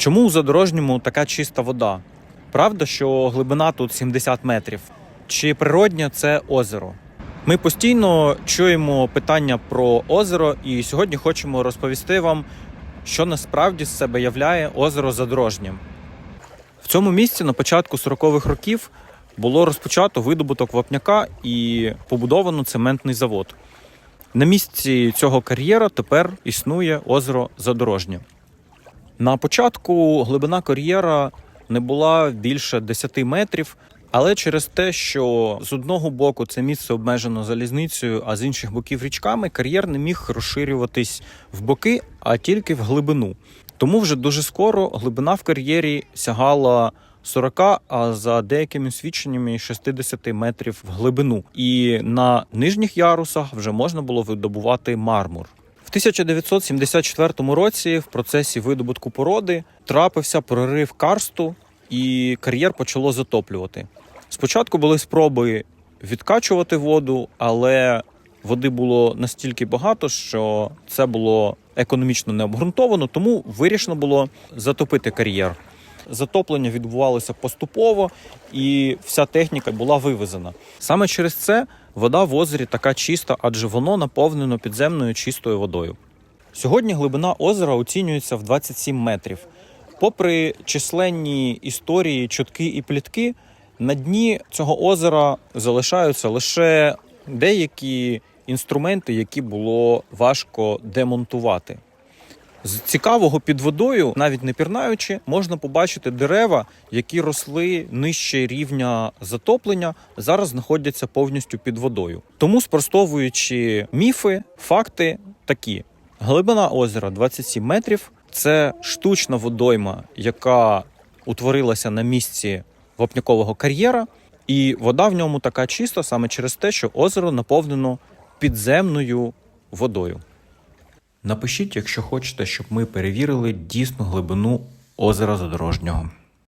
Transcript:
Чому у задорожньому така чиста вода? Правда, що глибина тут 70 метрів? Чи природнє це озеро? Ми постійно чуємо питання про озеро, і сьогодні хочемо розповісти вам, що насправді з себе являє озеро Задорожнє. В цьому місці на початку 40-х років було розпочато видобуток вапняка і побудовано цементний завод. На місці цього кар'єра тепер існує озеро Задорожнє. На початку глибина кар'єра не була більше 10 метрів, але через те, що з одного боку це місце обмежено залізницею, а з інших боків річками, кар'єр не міг розширюватись в боки, а тільки в глибину. Тому вже дуже скоро глибина в кар'єрі сягала 40, а за деякими свідченнями 60 метрів в глибину. І на нижніх ярусах вже можна було видобувати мармур. В 1974 році в процесі видобутку породи трапився прорив карсту, і кар'єр почало затоплювати. Спочатку були спроби відкачувати воду, але води було настільки багато, що це було економічно необґрунтовано, тому вирішено було затопити кар'єр. Затоплення відбувалося поступово, і вся техніка була вивезена. Саме через це вода в озері така чиста, адже воно наповнено підземною чистою водою. Сьогодні глибина озера оцінюється в 27 метрів. Попри численні історії, чутки і плітки, на дні цього озера залишаються лише деякі інструменти, які було важко демонтувати. З цікавого під водою, навіть не пірнаючи, можна побачити дерева, які росли нижче рівня затоплення, зараз знаходяться повністю під водою. Тому, спростовуючи міфи, факти такі: глибина озера 27 метрів. Це штучна водойма, яка утворилася на місці вапнякового кар'єра, і вода в ньому така чиста саме через те, що озеро наповнено підземною водою. Напишіть, якщо хочете, щоб ми перевірили дійсну глибину озера Задорожнього.